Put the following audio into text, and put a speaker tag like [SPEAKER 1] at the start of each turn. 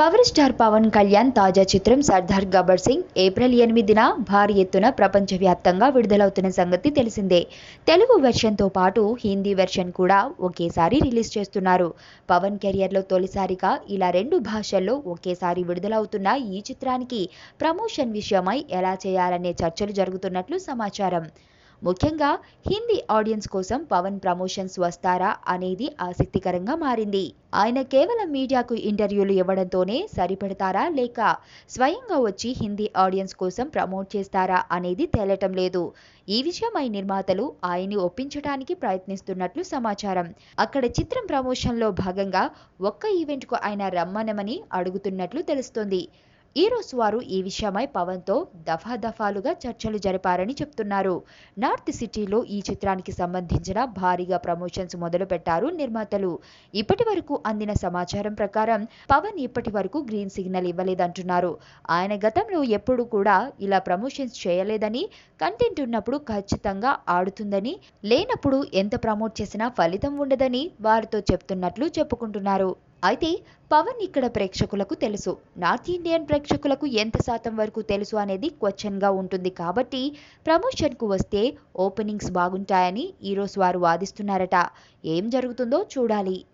[SPEAKER 1] Power star Pawan Kalyan తాజా చిత్రం Sardar Gabbar Singh April ఎనిమిదిన భారీ ఎత్తున ప్రపంచవ్యాప్తంగా విడుదలవుతున్న సంగతి తెలిసిందే. తెలుగు వెర్షన్తో పాటు హిందీ వెర్షన్ కూడా ఒకేసారి రిలీజ్ చేస్తున్నారు. పవన్ కెరియర్లో తొలిసారిగా ఇలా రెండు భాషల్లో ఒకేసారి విడుదలవుతున్న ఈ చిత్రానికి ప్రమోషన్ విషయమై ఎలా చేయాలనే చర్చలు జరుగుతున్నట్లు సమాచారం. ముఖ్యంగా హిందీ ఆడియన్స్ కోసం పవన్ ప్రమోషన్స్ వస్తారా అనేది ఆసక్తికరంగా మారింది. ఆయన కేవలం మీడియాకు ఇంటర్వ్యూలు ఇవ్వడంతోనే సరిపెడతారా లేక స్వయంగా వచ్చి హిందీ ఆడియన్స్ కోసం ప్రమోట్ చేస్తారా అనేది తేలటం లేదు. ఈ విషయమై నిర్మాతలు ఆయన్ని ఒప్పించడానికి ప్రయత్నిస్తున్నట్లు సమాచారం. అక్కడ చిత్రం ప్రమోషన్లో భాగంగా ఒక్క ఈవెంట్కు ఆయన రమ్మనమని అడుగుతున్నట్లు తెలుస్తోంది. ఈ రోజు వారు ఈ విషయమై పవన్తో దఫాదఫాలుగా చర్చలు జరిపారని చెప్తున్నారు. నార్త్ సిటీలో ఈ చిత్రానికి సంబంధించిన భారీగా ప్రమోషన్స్ మొదలు పెట్టారు నిర్మాతలు. ఇప్పటి వరకు అందిన సమాచారం ప్రకారం పవన్ ఇప్పటి వరకు గ్రీన్ సిగ్నల్ ఇవ్వలేదంటున్నారు. ఆయన గతంలో ఎప్పుడు కూడా ఇలా ప్రమోషన్స్ చేయలేదని కంటెంట్ ఉన్నప్పుడు ఖచ్చితంగా ఆడుతుందని లేనప్పుడు ఎంత ప్రమోట్ చేసినా ఫలితం ఉండదని వారితో చెప్తున్నట్లు చెప్పుకుంటున్నారు. అయితే పవన్ ఇక్కడ ప్రేక్షకులకు తెలుసు. నార్త్ ఇండియన్ ప్రేక్షకులకు ఎంత శాతం వరకు తెలుసు అనేది క్వశ్చన్గా ఉంటుంది. కాబట్టి ప్రమోషన్కు వస్తే ఓపెనింగ్స్ బాగుంటాయని ఈరోజు వారు వాదిస్తున్నారట. ఏం జరుగుతుందో చూడాలి.